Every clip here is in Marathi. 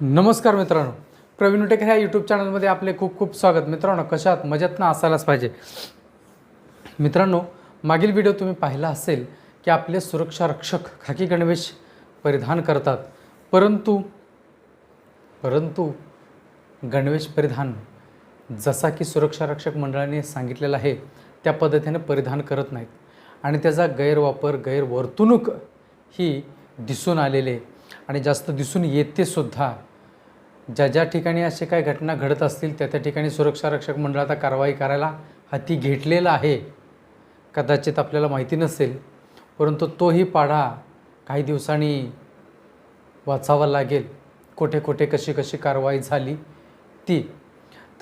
नमस्कार मित्रांनो. प्रवीण उटेकर ह्या यूट्यूब चॅनलमध्ये आपले खूप खूप स्वागत. मित्रांनो कशात? मजेत ना असायलाच पाहिजे. मित्रांनो मागील व्हिडिओ तुम्ही पाहिला असेल की आपले सुरक्षा रक्षक खाकी गणवेश परिधान करतात. परंतु परंतु गणवेश परिधान जसा की सुरक्षा रक्षक मंडळाने सांगितलेलं आहे त्या पद्धतीने परिधान करत नाहीत. आणि त्याचा गैरवापर गैरवर्तणूक ही दिसून आलेले आणि जास्त दिसून येते सुद्धा ज्या ज्या ठिकाणी असे काही घटना घडत असतील त्या त्या ठिकाणी सुरक्षा रक्षक मंडळाचा आता कारवाई करायला हाती घेतलेला आहे. कदाचित आपल्याला माहिती नसेल परंतु तोही पाढा काही दिवसांनी वाचावा लागेल. कुठे कुठे कशी कशी कारवाई झाली ती.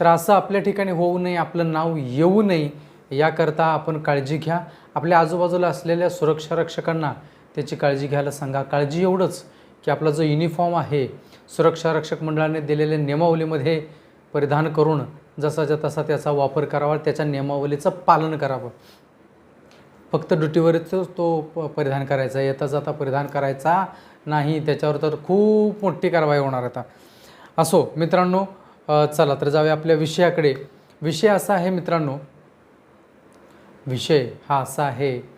तर असं आपल्या ठिकाणी होऊ नये आपलं नाव येऊ नये याकरता आपण काळजी घ्या. आपल्या आजूबाजूला असलेल्या सुरक्षा रक्षकांना त्याची काळजी घ्यायला सांगा. काळजी एवढंच की आपला जो युनिफॉर्म आहे सुरक्षा रक्षक मंडळाने दिलेल्या नियमावलीमध्ये परिधान करून जसाच्या तसा त्याचा वापर करावा त्याच्या नियमावलीचं पालन करावं. फक्त ड्युटीवरच तो प- परिधान करायचा येता जाता परिधान करायचा नाही त्याच्यावर तर खूप मोठी कारवाई होणार आता. असो मित्रांनो चला तर जाऊया आपल्या विषयाकडे. विषय असा आहे मित्रांनो विषय हा असा आहे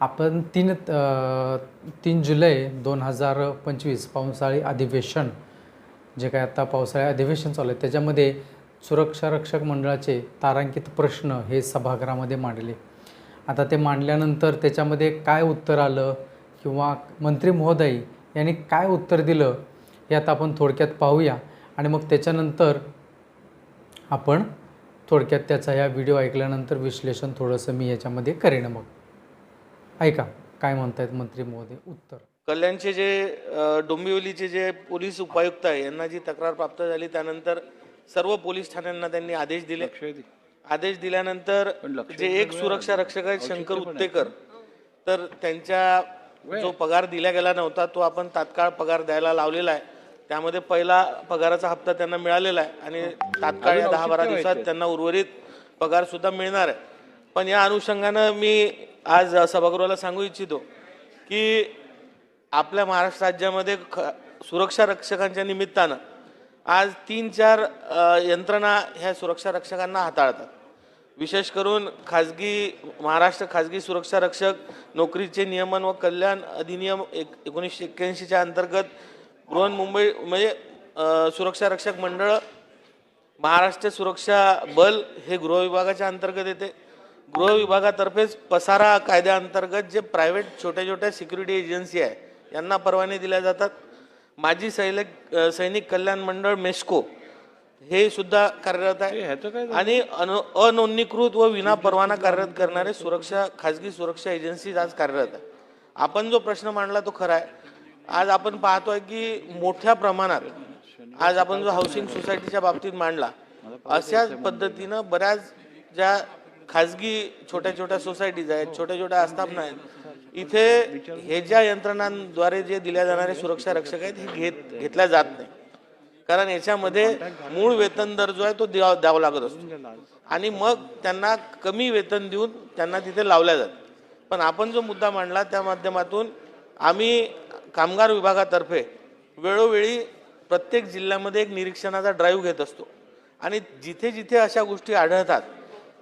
आपण तीन तीन जुलै दोन हजार पंचवीस पावसाळी अधिवेशन जे काय आता पावसाळी अधिवेशन चालू आहे त्याच्यामध्ये सुरक्षा रक्षक मंडळाचे तारांकित प्रश्न हे सभागृहामध्ये मांडले. आता ते मांडल्यानंतर त्याच्यामध्ये काय उत्तर आलं किंवा मंत्री महोदय यांनी काय उत्तर दिलं हे आता आपण थोडक्यात पाहूया. आणि मग त्याच्यानंतर आपण थोडक्यात त्याचा ह्या व्हिडिओ ऐकल्यानंतर विश्लेषण थोडंसं मी याच्यामध्ये करेन मग. ऐका काय म्हणतायत मंत्री महोदय उत्तर. कल्याणचे जे डोंबिवलीचे जे पोलीस उपायुक्त आहे यांना जी तक्रार प्राप्त झाली त्यानंतर सर्व पोलीस ठाण्यांना त्यांनी आदेश दिले. आदेश दिल्यानंतर जे एक सुरक्षा रक्षक आहेत शंकर उत्तेकर तर त्यांच्या जो पगार दिला गेला नव्हता तो आपण तात्काळ पगार द्यायला लावलेला आहे. त्यामध्ये पहिला पगाराचा हप्ता त्यांना मिळालेला आहे आणि तात्काळ या दहा बारा दिवसात त्यांना उर्वरित पगार सुद्धा मिळणार आहे. पण या अनुषंगानं मी आज सभागृहाला सांगू इच्छितो की आपल्या महाराष्ट्र राज्यामध्ये ख सुरक्षा रक्षकांच्या निमित्तानं आज तीन चार यंत्रणा ह्या सुरक्षा रक्षकांना हाताळतात. विशेष करून खाजगी महाराष्ट्र खाजगी सुरक्षा रक्षक नोकरीचे नियमन व कल्याण अधिनियम एक एकोणीसशे एक्क्याऐंशीच्या अंतर्गत बृहन्मुंबई म्हणजे सुरक्षा रक्षक मंडळ महाराष्ट्र सुरक्षा बल हे गृह विभागाच्या अंतर्गत येते. गृह विभागातर्फेच पसारा कायद्याअंतर्गत जे प्रायव्हेट छोट्या छोट्या सिक्युरिटी एजन्सी आहे यांना परवाने दिल्या जातात. माजी सैनिक सैनिक कल्याण मंडळ मेस्को हे सुद्धा कार्यरत आहे. आणि अन- अनोंदणीकृत व विना परवाना कार्यरत करणारे सुरक्षा खाजगी सुरक्षा एजन्सी आज कार्यरत आहे आपण जो प्रश्न मांडला तो खरा आहे. आज आपण पाहतोय की मोठ्या प्रमाणात आज आपण जो हाऊसिंग सोसायटीच्या बाबतीत मांडला अशाच पद्धतीनं बऱ्याच ज्या खाजगी छोट्या छोट्या सोसायटीज आहेत छोट्या छोट्या आस्थापना आहेत. इथे हे ज्या यंत्रणांद्वारे जे दिल्या जाणारे सुरक्षा रक्षक आहेत हे घेत घेतल्या जात नाही. कारण याच्यामध्ये मूळ वेतन दर जो आहे तो द्यावा द्यावा लागत असतो. आणि मग त्यांना कमी वेतन देऊन त्यांना तिथे लावल्या जात. पण आपण जो मुद्दा मांडला त्या माध्यमातून आम्ही कामगार विभागातर्फे वेळोवेळी प्रत्येक जिल्ह्यामध्ये एक निरीक्षणाचा ड्राईव्ह घेत असतो. आणि जिथे जिथे अशा गोष्टी आढळतात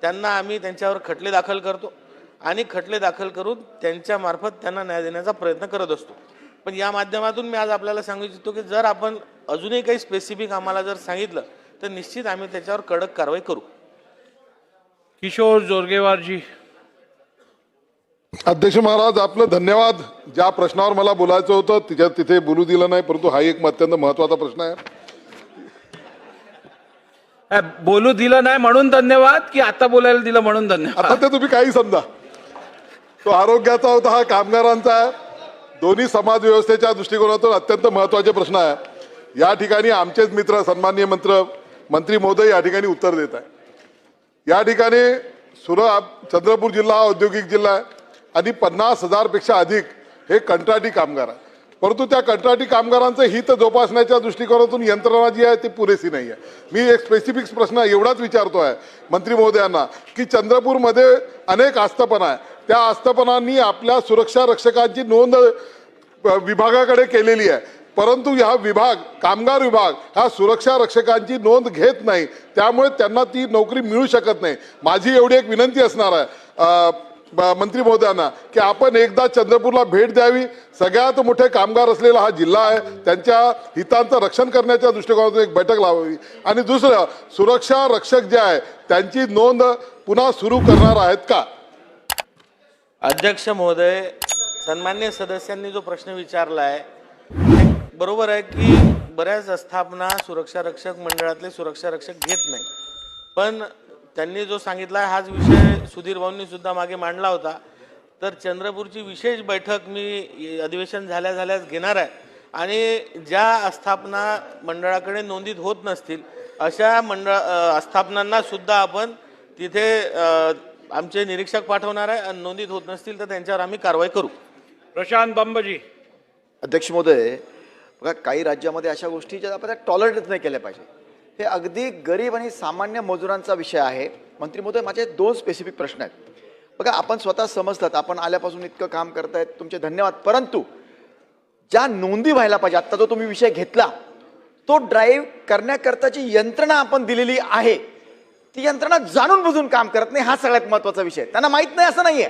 त्यांना आम्ही त्यांच्यावर खटले दाखल करतो आणि खटले दाखल करून त्यांच्या मार्फत त्यांना न्याय देण्याचा प्रयत्न करत असतो. पण या माध्यमातून मी आज आपल्याला सांगू इच्छितो की जर आपण अजूनही काही स्पेसिफिक आम्हाला जर सांगितलं तर निश्चित आम्ही त्याच्यावर कडक कारवाई करू. किशोर जोरगेवार जी अध्यक्ष महाराज आपलं धन्यवाद. ज्या प्रश्नावर मला बोलायचं होतं तिच्या तिथे बोलू दिलं नाही परंतु हा एक अत्यंत महत्त्वाचा प्रश्न आहे. बोलू दिलं नाही म्हणून धन्यवाद की आता बोलायला दिलं म्हणून धन्यवाद? आता ते तुम्ही काही समजा. तो आरोग्याचा होता हा कामगारांचा आहे. दोन्ही समाज व्यवस्थेच्या दृष्टिकोनातून अत्यंत महत्त्वाचे प्रश्न आहे. या ठिकाणी आमचेच मित्र सन्माननीय मंत्र मंत्री महोदय या ठिकाणी उत्तर देत आहे. या ठिकाणी सुर चंद्रपूर जिल्हा हा औद्योगिक जिल्हा आहे आणि पन्नास हजारपेक्षा अधिक हे कंत्राटी कामगार आहे परंतु त्या कंत्राटी कामगारांचं हित जोपासण्याच्या दृष्टिकोनातून यंत्रणा जी आहे ती पुरेशी नाही आहे. मी एक स्पेसिफिक प्रश्न एवढाच विचारतो आहे मंत्री महोदयांना की चंद्रपूरमध्ये अनेक आस्थापना आहे. त्या आस्थापनांनी आपल्या सुरक्षा रक्षकांची नोंद विभागाकडे केलेली आहे. परंतु हा विभाग कामगार विभाग हा सुरक्षा रक्षकांची नोंद घेत नाही. त्यामुळे त्यांना ती नोकरी मिळू शकत नाही. माझी एवढी एक विनंती असणार आहे. मंत्री महोदयांना की आपण एकदा चंद्रपूरला भेट द्यावी. सगळ्यात मोठे कामगार असलेला हा जिल्हा आहे. त्यांच्या हितांचं रक्षण करण्याच्या दृष्टिकोनातून एक बैठक लावावी. आणि दुसरं सुरक्षा रक्षक जे आहे त्यांची नोंद पुन्हा सुरू करणार आहेत का? अध्यक्ष महोदय सन्मान्य सदस्यांनी जो प्रश्न विचारला आहे बरोबर आहे की बऱ्याच आस्थापना सुरक्षा रक्षक मंडळातले सुरक्षा रक्षक घेत नाही पण त्यांनी जो सांगितला आहे हाच विषय सुधीर भाऊंनी सुद्धा मागे मांडला होता. तर चंद्रपूरची विशेष बैठक मी अधिवेशन झाल्या झाल्याच घेणार आहे. आणि ज्या आस्थापना मंडळाकडे नोंदीत होत नसतील अशा मंडळ आस्थापनांना सुद्धा आपण तिथे आमचे निरीक्षक पाठवणार आहे. आणि नोंदीत होत नसतील तर त्यांच्यावर आम्ही कारवाई करू. प्रशांत बंबजी. अध्यक्ष महोदय बघा काही राज्यामध्ये अशा गोष्टी ज्या आपण टॉलरेट नाही केल्या पाहिजे. हे अगदी गरीब आणि सामान्य मजुरांचा विषय आहे. मंत्री महोदय माझे दोन स्पेसिफिक प्रश्न आहेत. बघा आपण स्वतः समजतात आपण आल्यापासून इतकं काम करतायत तुमचे धन्यवाद. परंतु ज्या नोंदी व्हायला पाहिजे आत्ता जो तुम्ही विषय घेतला तो ड्राईव्ह करण्याकरताची यंत्रणा आपण दिलेली आहे. ती यंत्रणा जाणून बुजून काम करत नाही हा सगळ्यात महत्त्वाचा विषय त्यांना माहीत नाही असं नाहीये.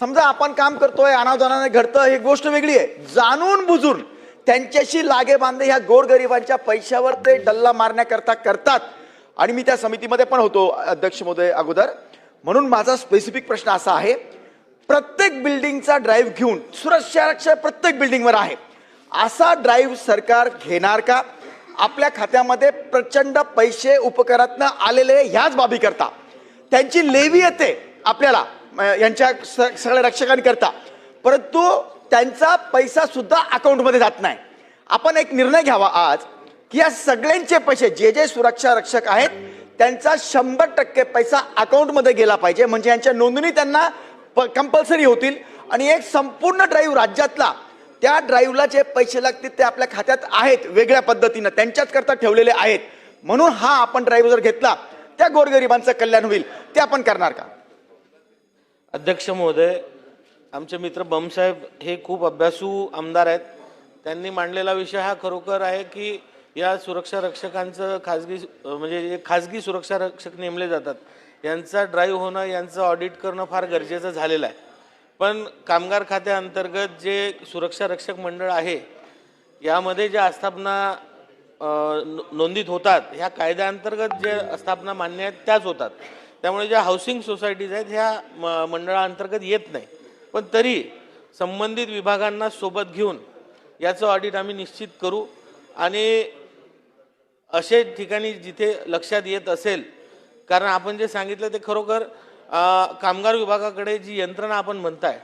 समजा आपण काम करतोय अनावधानाने घडतं ही गोष्ट वेगळी आहे. जाणून बुजून त्यांच्याशी लागेबांधे ह्या गोरगरिबांच्या पैशावर ते डल्ला मारण्याकरता करतात. आणि मी त्या समितीमध्ये पण होतो अध्यक्ष महोदय अगोदर. म्हणून माझा स्पेसिफिक प्रश्न असा आहे प्रत्येक बिल्डिंगचा ड्राईव्ह घेऊन सुरक्षा रक्षक प्रत्येक बिल्डिंगवर आहे. असा ड्राईव्ह सरकार घेणार का? आपल्या खात्यामध्ये प्रचंड पैसे उपकरातनं आलेले ह्याच बाबी करता त्यांची लेवी येते आपल्याला यांच्या स- सगळ्या रक्षकांकरता. परंतु त्यांचा पैसा सुद्धा अकाउंटमध्ये जात नाही. आपण एक निर्णय घ्यावा आज की या सगळ्यांचे पैसे जे जे सुरक्षा रक्षक आहेत त्यांचा शंभर टक्के पैसा अकाउंटमध्ये गेला पाहिजे. म्हणजे यांच्या नोंदणी त्यांना कंपल्सरी होतील. आणि एक संपूर्ण ड्राईव्ह राज्यातला त्या ड्राईव्हला जे पैसे लागतील ते आपल्या खात्यात आहेत वेगळ्या पद्धतीनं त्यांच्याच करता ठेवलेले आहेत. म्हणून हा आपण ड्राईव्ह जर घेतला त्या गोरगरिबांचं कल्याण होईल. ते आपण करणार का? अध्यक्ष महोदय आमचे मित्र बमसाहेब हे खूप अभ्यासू आमदार आहेत. त्यांनी मांडलेला विषय हा खरोखर आहे की या सुरक्षा रक्षकांचं खाजगी म्हणजे जे खाजगी सुरक्षा रक्षक नेमले जातात यांचा ड्राईव्ह होणं यांचं ऑडिट करणं फार गरजेचं झालेलं आहे. पण कामगार खात्याअंतर्गत जे सुरक्षा रक्षक मंडळ आहे यामध्ये ज्या आस्थापना नोंदीत होतात ह्या कायद्याअंतर्गत जे आस्थापना मान्य आहेत त्याच होतात. त्यामुळे ज्या हाऊसिंग सोसायटीज आहेत ह्या म- मंडळाअंतर्गत येत नाही. पण तरी संबंधित विभागांना सोबत घेऊन याचं ऑडिट आम्ही निश्चित करू. आणि असे ठिकाणी जिथे लक्षात येत असेल कारण आपण जे सांगितलं ते खरोखर कामगार विभागाकडे जी यंत्रणा आपण म्हणताय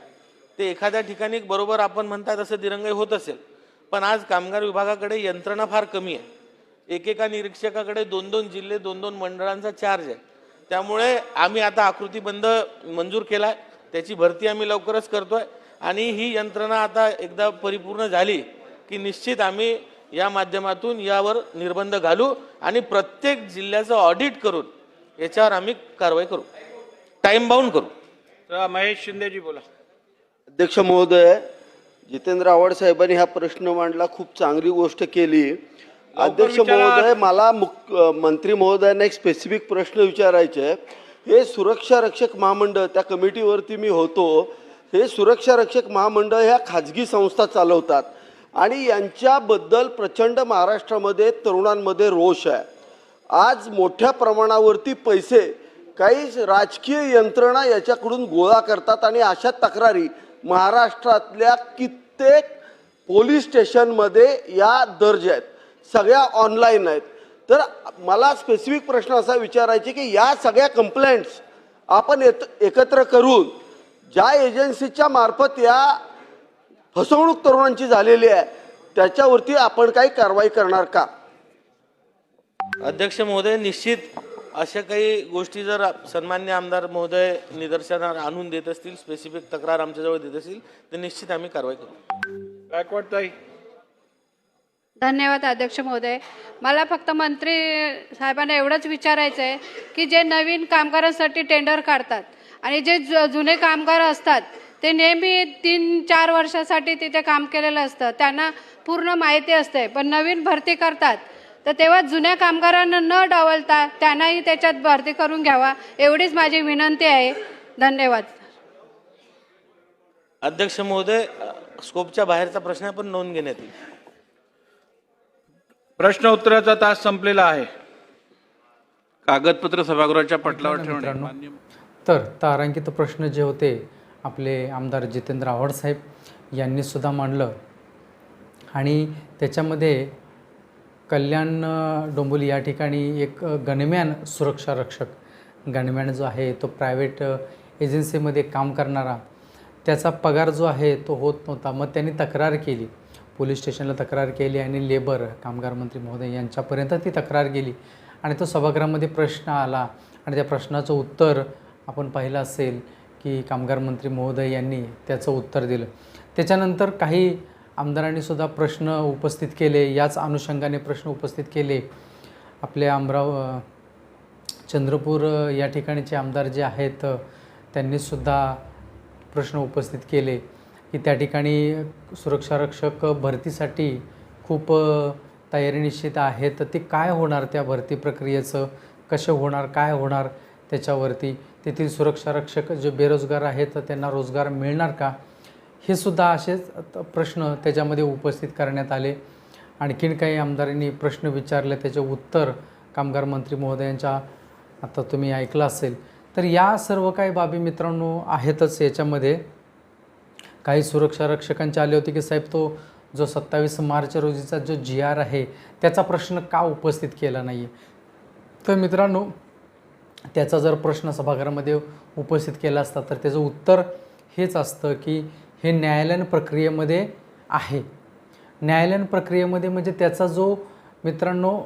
ते एखाद्या ठिकाणी बरोबर आपण म्हणताय तसं दिरंगाई होत असेल. पण आज कामगार विभागाकडे यंत्रणा फार कमी आहे. एकेका निरीक्षकाकडे दोन दोन जिल्हे दोन दोन मंडळांचा चार्ज आहे. त्यामुळे आम्ही आता आकृतीबंध मंजूर केला आहे त्याची भरती आम्ही लवकरच करतोय. आणि ही यंत्रणा आता एकदा परिपूर्ण झाली की निश्चित आम्ही या माध्यमातून यावर निर्बंध घालू आणि प्रत्येक जिल्ह्याचं ऑडिट करून याच्यावर आम्ही कारवाई करू. टाइम बाउंड करू. तर महेश शिंदेजी बोला. अध्यक्ष महोदय जितेंद्र आव्हाड साहेबांनी हा प्रश्न मांडला खूप चांगली गोष्ट केली. अध्यक्ष. महोदय मला मंत्री महोदयांना एक स्पेसिफिक प्रश्न विचारायचे आहे. हे सुरक्षा रक्षक महामंडळ त्या कमिटीवरती मी होतो. हे सुरक्षा रक्षक महामंडळ ह्या खाजगी संस्था चालवतात. आणि यांच्याबद्दल प्रचंड महाराष्ट्रामध्ये तरुणांमध्ये रोष आहे. आज मोठ्या प्रमाणावरती पैसे काही राजकीय यंत्रणा याच्याकडून गोळा करतात आणि अशा तक्रारी महाराष्ट्रातल्या कित्येक पोलीस स्टेशनमध्ये या दर्ज आहेत. सगळ्या ऑनलाईन आहेत. तर मला स्पेसिफिक प्रश्न असा विचारायचे की या सगळ्या कंप्लेंट्स आपण येत एकत्र करून ज्या एजन्सीच्या मार्फत या फसवणूक तरुणांची झालेली आहे त्याच्यावरती आपण काही कारवाई करणार का? अध्यक्ष महोदय निश्चित अशा काही गोष्टी जर सन्मान्य आमदार महोदय निदर्शनावर आणून देत असतील स्पेसिफिक तक्रार आमच्याजवळ देत असतील तर निश्चित आम्ही कारवाई करू. गायकवाड ताई धन्यवाद अध्यक्ष महोदय. मला फक्त मंत्री साहेबांना एवढंच विचारायचं आहे की जे नवीन कामगारांसाठी टेंडर काढतात आणि जे जु- जुने कामगार असतात ते नेहमी तीन चार वर्षासाठी तिथे काम केलेलं असतं. त्यांना पूर्ण माहिती असते. पण नवीन भरती करतात तर तेव्हा जुन्या कामगारांना न डावलता त्यांनाही त्याच्यात भरती करून घ्यावा एवढीच माझी विनंती आहे. धन्यवाद. अध्यक्ष महोदय स्कोपच्या बाहेरचा प्रश्न आहे, पण नोंद घेण्यात येईल. प्रश्न उत्तराचा तास संपलेला आहे. कागदपत्र सभागृहाच्या पटलावर ठेवणे तर तारांकित प्रश्न जे होते आपले आमदार जितेंद्र आव्हाड साहेब यांनी सुद्धा मांडलं. आणि त्याच्यामध्ये कल्याण अ, डोंबिवली या ठिकाणी एक अ, गणमॅन सुरक्षा रक्षक गणमॅन जो आहे तो प्रायव्हेट एजन्सीमध्ये काम करणारा त्याचा पगार जो आहे तो होत नव्हता. मग त्यांनी तक्रार केली. पोलीस स्टेशनला तक्रार केली आणि लेबर कामगार मंत्री महोदय यांच्यापर्यंत ती तक्रार गेली. आणि तो सभागृहामध्ये प्रश्न आला आणि त्या प्रश्नाचं उत्तर आपण पाहिलं असेल की कामगार मंत्री महोदय यांनी त्याचं उत्तर दिलं. त्याच्यानंतर काही आमदारांनी सुद्धा प्रश्न उपस्थित केले. याच अनुषंगाने प्रश्न उपस्थित केले. आपले अमराव चंद्रपूर या ठिकाणीचे आमदार जे आहेत त्यांनीसुद्धा प्रश्न उपस्थित केले. की त्या ठिकाणी सुरक्षारक्षक भरतीसाठी खूप तयारी निश्चित आहे तर ते काय होणार त्या भरती प्रक्रियेचं? कसे होणार? काय होणार त्याच्यावरती? तेथील सुरक्षारक्षक जे बेरोजगार आहेत तर त्यांना रोजगार मिळणार का? हे सुद्धा असेच प्रश्न त्याच्यामध्ये उपस्थित करण्यात आले. आणखीन काही आमदारांनी प्रश्न विचारले त्याचे उत्तर कामगार मंत्री महोदयांच्या आता तुम्ही ऐकलं असेल. तर या सर्व काही बाबी मित्रांनो आहेतच याच्यामध्ये. काही सुरक्षा रक्षकांचे आले होते की साहेब तो जो सत्तावीस मार्च रोजीचा जो जी आर आहे त्याचा प्रश्न का उपस्थित केला नाही आहे तर मित्रांनो त्याचा जर प्रश्न सभागृहामध्ये उपस्थित केला असता तर त्याचं उत्तर हेच असतं की हे न्यायालयीन प्रक्रियेमध्ये आहे. न्यायालयीन प्रक्रियेमध्ये म्हणजे त्याचा जो मित्रांनो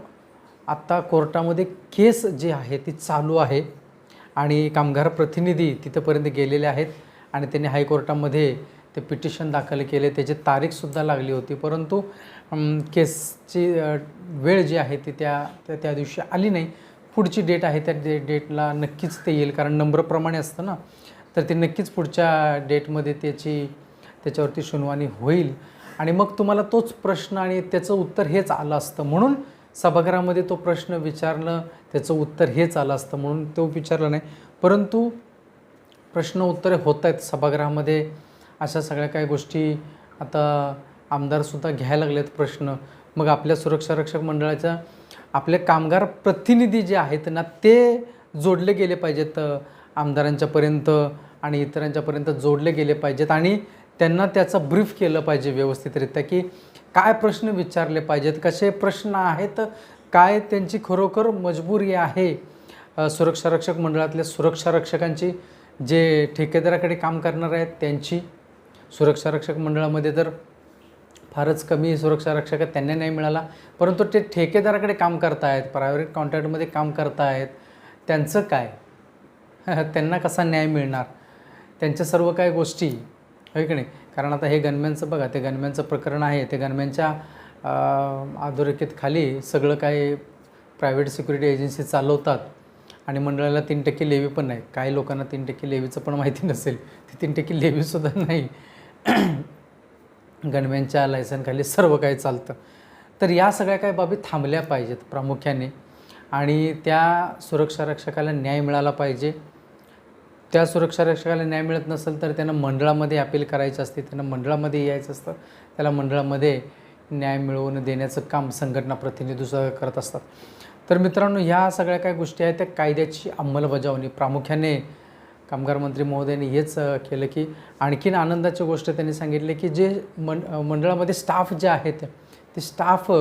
आत्ता कोर्टामध्ये केस जी आहे ती चालू आहे आणि कामगार प्रतिनिधी तिथंपर्यंत गेलेले आहेत आणि त्यांनी हायकोर्टामध्ये ते पिटिशन दाखल केले त्याची तारीखसुद्धा लागली होती. परंतु केसची वेळ जी आहे ती त्या त्या दिवशी आली नाही. पुढची डेट आहे त्या डे डेटला नक्कीच ते येईल कारण नंबरप्रमाणे असतं ना. तर ते नक्कीच पुढच्या डेटमध्ये त्याची त्याच्यावरती सुनावणी होईल. आणि मग तुम्हाला तोच प्रश्न आणि त्याचं उत्तर हेच आलं असतं. म्हणून सभागृहामध्ये तो प्रश्न विचारणं त्याचं उत्तर हेच आलं असतं म्हणून तो विचारला नाही. परंतु प्रश्न उत्तरे होत आहेत सभागृहामध्ये. अशा सगळ्या काही गोष्टी आता आमदारसुद्धा घ्यायला लागलेत प्रश्न. मग आपल्या सुरक्षा रक्षक मंडळाच्या आपले कामगार प्रतिनिधी जे आहेत ना ते जोडले गेले पाहिजेत आमदारांच्यापर्यंत आणि इतरांच्यापर्यंत जोडले गेले पाहिजेत आणि त्यांना त्याचं ब्रीफ केलं पाहिजे व्यवस्थितरित्या की काय प्रश्न विचारले पाहिजेत कसे प्रश्न आहेत काय त्यांची खरोखर मजबुरी आहे सुरक्षारक्षक मंडळातल्या सुरक्षारक्षकांची जे ठेकेदाराकडे काम करणार आहेत त्यांची. सुरक्षारक्षक मंडळामध्ये तर फारच कमी सुरक्षारक्षक आहेत त्यांना नाही मिळाला. परंतु ते ठेकेदाराकडे काम करतायत प्रायव्हेट कॉन्ट्रॅक्टमध्ये काम करतायत. त्यांचं काय? त्यांना कसा न्याय मिळणार? त्यांच्या सर्व काही गोष्टी होय की नाही? कारण आता हे गनमॅनचं बघा ते गनमॅनचं प्रकरण आहे ते गनमॅनच्या अधोरेखेतखाली सगळं काही प्रायव्हेट सिक्युरिटी एजन्सी चालवतात. आणि मंडळाला तीन टक्के लेवी पण नाही. काही लोकांना तीन टक्के लेवीचं पण माहिती नसेल. ती तीन टक्के लेवीसुद्धा नाही. गणव्यांच्या लायसनखाली सर्व काही चालतं. तर या सगळ्या काही बाबी थांबल्या पाहिजेत प्रामुख्याने. आणि त्या सुरक्षारक्षकाला न्याय मिळाला पाहिजे. त्या सुरक्षारक्षकाला न्याय मिळत नसेल तर त्यांना मंडळामध्ये अपील करायची असते त्यांना मंडळामध्ये यायचं असतं. त्याला मंडळामध्ये न्याय मिळवून देण्याचं काम संघटना प्रतिनिधीसुद्धा करत असतात. तर मित्रांनो ह्या सगळ्या काही गोष्टी आहेत त्या कायद्याची अंमलबजावणी प्रामुख्याने कामगार मंत्री महोदयांनी हेच केलं की आणखीन आनंदाची गोष्ट त्यांनी सांगितली की जे मं मंडळामध्ये स्टाफ जे आहेत ते स्टाफ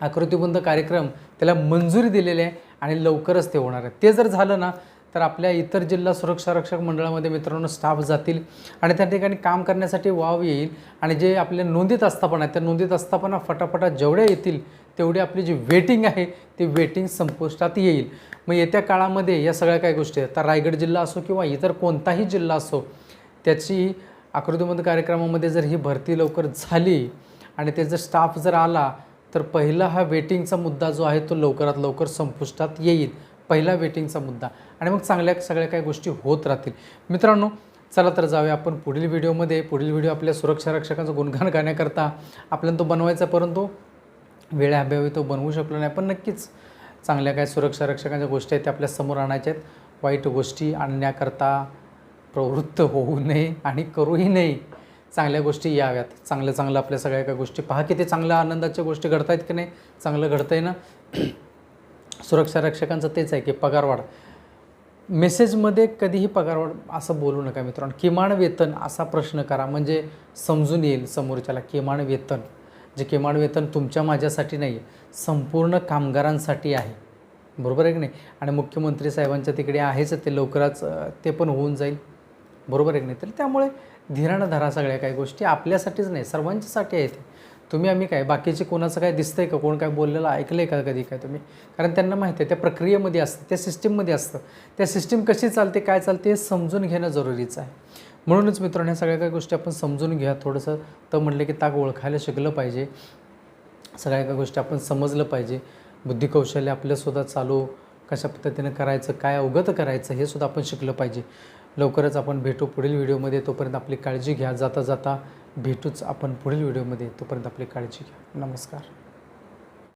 आकृतीबंध कार्यक्रम त्याला मंजुरी दिलेली आहे आणि लवकरच ते होणार आहे ते जर झालं ना तर आपल्या इतर जिल्हा सुरक्षा रक्षक मंडळामध्ये मित्रांनो स्टाफ जातील आणि त्या ठिकाणी काम करण्यासाठी वाव येईल आणि जे आपल्या नोंदीत आस्थापना आहेत त्या नोंदीत आस्थापना फटाफटा जेवढ्या येतील तेवढी आपली जी वेटिंग आहे ती वेटिंग संपुष्टात येईल. मग येत्या काळामध्ये या सगळ्या काही गोष्टी आहेत. तर रायगड जिल्हा असो किंवा इतर कोणताही जिल्हा असो त्याची आकृतीबंध कार्यक्रमामध्ये जर ही भरती लवकर झाली आणि त्याचा स्टाफ जर आला तर पहिला हा वेटिंगचा मुद्दा जो आहे तो लवकरात लवकर संपुष्टात येईल. पहिला वेटिंगचा मुद्दा. आणि मग चांगल्या सगळ्या काही गोष्टी होत राहतील. मित्रांनो चला तर जाऊया आपण पुढील व्हिडिओमध्ये. पुढील व्हिडिओ आपल्या सुरक्षा रक्षकांचं गुणगान गाण्याकरता. आपल्याला तो बनवायचा परंतु वेळाअभावी तो बनवू शकलो नाही. पण नक्कीच चांगल्या काय सुरक्षा रक्षकांच्या गोष्टी आहेत त्या आपल्यासमोर आणायच्या आहेत. वाईट गोष्टी आणण्याकरता प्रवृत्त होऊ नये आणि करूही नये. चांगल्या गोष्टी याव्यात. चांगलं चांगलं आपल्या सगळ्या काही गोष्टी पहा की ते चांगल्या आनंदाच्या गोष्टी घडत आहेत की नाही? चांगलं घडतंय ना? सुरक्षा रक्षकांचं तेच आहे की पगारवाढ. मेसेजमध्ये कधीही पगारवाढ असं बोलू नका मित्रांनो. किमान वेतन असा प्रश्न करा. म्हणजे समजून येईल समोरच्याला किमान वेतन. जे किमान वेतन तुमच्या माझ्यासाठी नाही आहे संपूर्ण कामगारांसाठी आहे. बरोबर आहे की नाही? आणि मुख्यमंत्री साहेबांच्या तिकडे आहेच ते लवकरच ते पण होऊन जाईल. बरोबर आहे की नाही? तर त्यामुळे धीरानं धरा सगळ्या काही गोष्टी आपल्यासाठीच नाही सर्वांच्यासाठी आहेत. तुम्ही आम्ही काय बाकीचे कोणाचं काय दिसतंय का? कोण काय बोललेलं ऐकलं आहे का कधी काय तुम्ही? कारण त्यांना माहिती आहे त्या प्रक्रियेमध्ये असतं त्या सिस्टीममध्ये असतं. त्या सिस्टीम कशी चालते काय चालते हे समजून घेणं जरुरीचं आहे. म्हणूनच मित्रांनो ह्या सगळ्या काही गोष्टी आपण समजून घ्या. थोडंसं तर म्हणलं की ताक ओळखायला शिकलं पाहिजे. सगळ्या काही गोष्टी आपण समजलं पाहिजे. बुद्धिकौशल्य आपल्यासुद्धा चालू कशा पद्धतीनं करायचं काय अवगत करायचं हे सुद्धा आपण शिकलं पाहिजे. लवकरच आपण भेटू पुढील व्हिडिओमध्ये. तोपर्यंत आपली काळजी घ्या. जाता जाता भेटूच आपण पुढील व्हिडिओमध्ये. तोपर्यंत आपली काळजी घ्या. नमस्कार.